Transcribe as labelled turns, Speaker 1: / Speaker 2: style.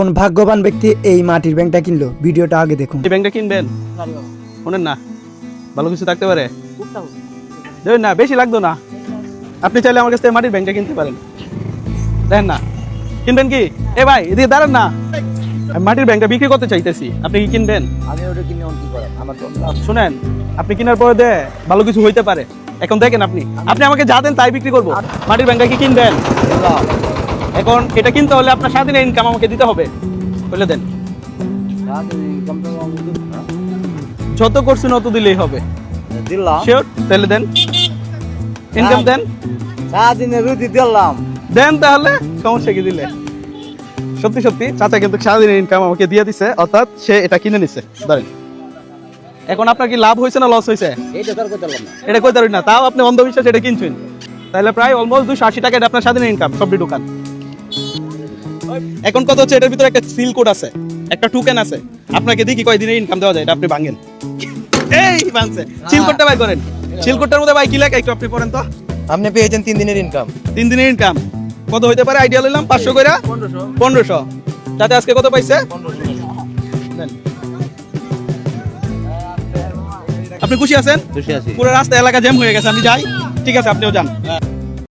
Speaker 1: কোন ভাগ্যবান ব্যক্তি এই মাটির ব্যাংকটা কিনলো? ভিডিওটা আগে দেখুন।
Speaker 2: এই ব্যাংকটা কিনবেন? শোনেন না ভালো কিছু থাকতে পারে? দেবেন না বেশি লাগতো না। আপনি চাইলে আমার কাছ থেকে মাটির ব্যাংকটা কিনতে পারেন। দেখেন না কিনবেন কি? এ ভাই এদিকে দাঁড়ান না। আমি মাটির ব্যাংকটা বিক্রি করতে চাইতেছি আপনি কি কিনবেন?
Speaker 3: আমি ওটা কিনে কি করাম আমার তো
Speaker 2: শুনেন আপনি কেনার পরে দে ভালো কিছু হইতে পারে। এখন দেখেন আপনি আপনি আমাকে যা দেন তাই বিক্রি করব। মাটির ব্যাংকটা কি কিনবেন? এখন এটা কিনতে হলে আপনার সারাদিনের ইনকাম আমাকে দিতে হবে। বলে দেন। যত করছেন অত দিলেই হবে।
Speaker 3: দিলাম।
Speaker 2: শিওর তাহলে দেন। ইনকাম দেন।
Speaker 3: সারাদিনে রুটি দিলাম।
Speaker 2: দেন তাহলে সমস্যা কি দিলে? সত্যি সত্যি চাচা কিন্তু সারাদিনের ইনকাম আমাকে দিয়ে দিছে অর্থাৎ সে এটা কিনে নিছে। ধরেন এখন আপনার কি লাভ হয়েছে না লস হয়েছে? এটা কই না তাও আপনি অন্ধবিশ্বাস এটা কিনছেন। তাহলে প্রায় অলমোস্ট দুশো আশি টাকা আপনার স্বাধীন ইনকাম সবটি দোকান। এখন কত হচ্ছে এটার ভিতরে একটা সিল কোড আছে একটা টোকেন আছে। আপনাকে দেখি কয় দিনের ইনকাম দেওয়া যায় এটা আপনি ভাঙেন। এই ভাঙছে। সিল কোডটা বাই করেন। সিল কোডটার মধ্যে ভাই কি লেখা? একটু আপনি পড়েন তো।
Speaker 4: আপনি পেয়েছেন তিন দিনের ইনকাম
Speaker 2: তিন দিনের ইনকাম কত হইতে পারে? আইডিয়া লইলাম পাঁচশো করে পনেরোশো। তাতে আজকে কত পাইছে? আপনি খুশি আছেন?
Speaker 3: খুশি আছি।
Speaker 2: পুরো রাস্তা এলাকা জ্যাম হয়ে গেছে আমি যাই। ঠিক আছে আপনিও যান।